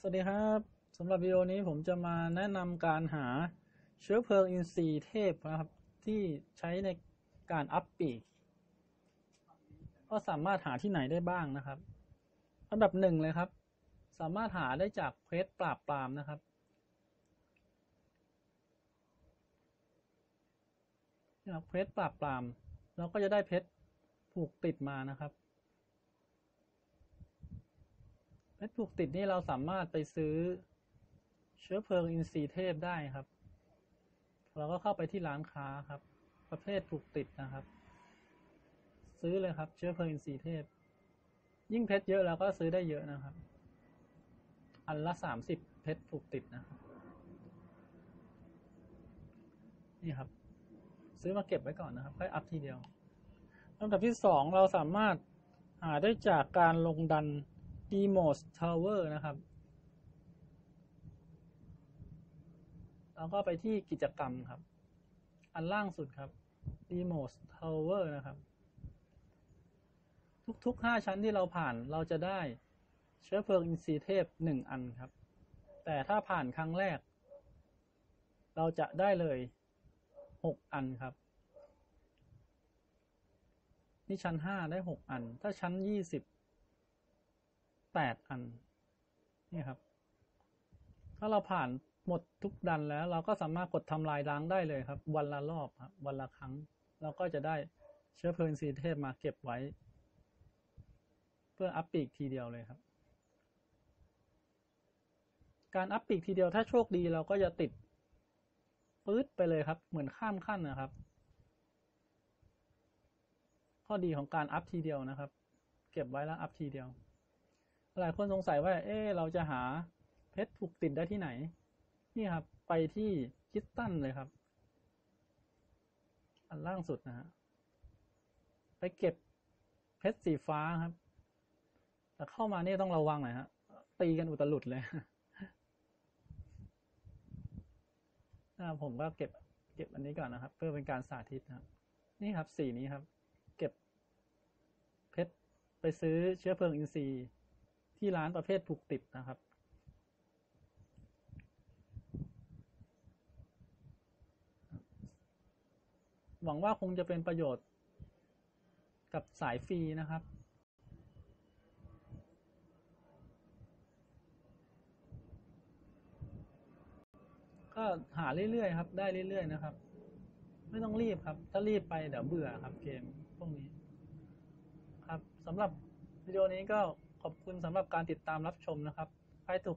สวัสดีครับสำหรับวิดีโอนี้ผมจะมาแนะนำการหาเชื้อเพลิงอินทรีย์เทพนะครับ ที่ใช้ในการอัพปีกก็สามารถหาที่ไหนได้บ้างนะครับอันดับหนึ่งเลยครับ สามารถหาได้จากเควสปราบปรามนะครับ เควสปราบปราม เราก็จะได้เพชรผูกติดมานะครับ เพชรผูกติดนี่เราสามารถไปซื้อเชื้อเพลิงอินทรีย์เทพได้ครับ เราก็เข้าไปที่ร้านค้าครับ ประเภทผูกติดนะครับ ซื้อเลยครับ เชื้อเพลิงอินทรีย์เทพ ยิ่งเพชรเยอะเราก็ซื้อได้เยอะนะครับ อันละสามสิบเพชรผูกติดนะครับ นี่ครับ ซื้อมาเก็บไว้ก่อนนะครับ ค่อยอัพทีเดียวลำดับที่สองเราสามารถหาได้จากการลงดัน Demos Tower นะครับ แล้วก็ไปที่กิจกรรมครับ อันล่างสุดครับ Demos Tower นะครับ ทุกๆ 5 ชั้นที่เราผ่านเราจะได้เชื้อเพลิงอินทรีย์เทพ 1 อันครับ แต่ถ้าผ่านครั้งแรก เราจะได้เลย 6 อันครับ นี่ชั้น 5 ได้ 6 อัน ถ้าชั้น 20 แปดอัน นี่ครับ ถ้าเราผ่านหมดทุกดันแล้ว เราก็สามารถกดทำลายล้างได้เลยครับ วันละรอบครับ วันละครั้ง เราก็จะได้เชื้อเพลิงสีเทพมาเก็บไว้ เพื่ออัพปีกทีเดียวเลยครับ การอัพปีกทีเดียวถ้าโชคดีเราก็จะติดปื๊ดไปเลยครับ เหมือนข้ามขั้นนะครับ ข้อดีของการอัพทีเดียวนะครับ เก็บไว้แล้วอัพทีเดียว หลายคนสงสัยว่า เอ๊เราจะหาเพชรผูกติดได้ที่ไหน นี่ครับ ไปที่คิสตันเลยครับ อันล่างสุดนะฮะ ไปเก็บเพชรสีฟ้าครับ แต่เข้ามานี่ต้องระวังหน่อยฮะ ตีกันอุตลุดเลยนะผมก็เก็บเก็บอันนี้ก่อนนะครับ เพื่อเป็นการสาธิตนะครับ นี่ครับสีนี้ครับ เก็บเพชรไปซื้อเชื้อเพลิงอินทรีย์ ที่ร้านประเภทผูกติดนะครับ หวังว่าคงจะเป็นประโยชน์กับสายฟรีนะครับก็หาเรื่อยๆครับ ได้เรื่อยๆนะครับ ไม่ต้องรีบครับ ถ้ารีบไปเดี๋ยวเบื่อครับเกมพวกนี้ ครับสำหรับวิดีโอนี้ก็ ขอบคุณสำหรับการติดตามรับชมนะครับ ใครถูก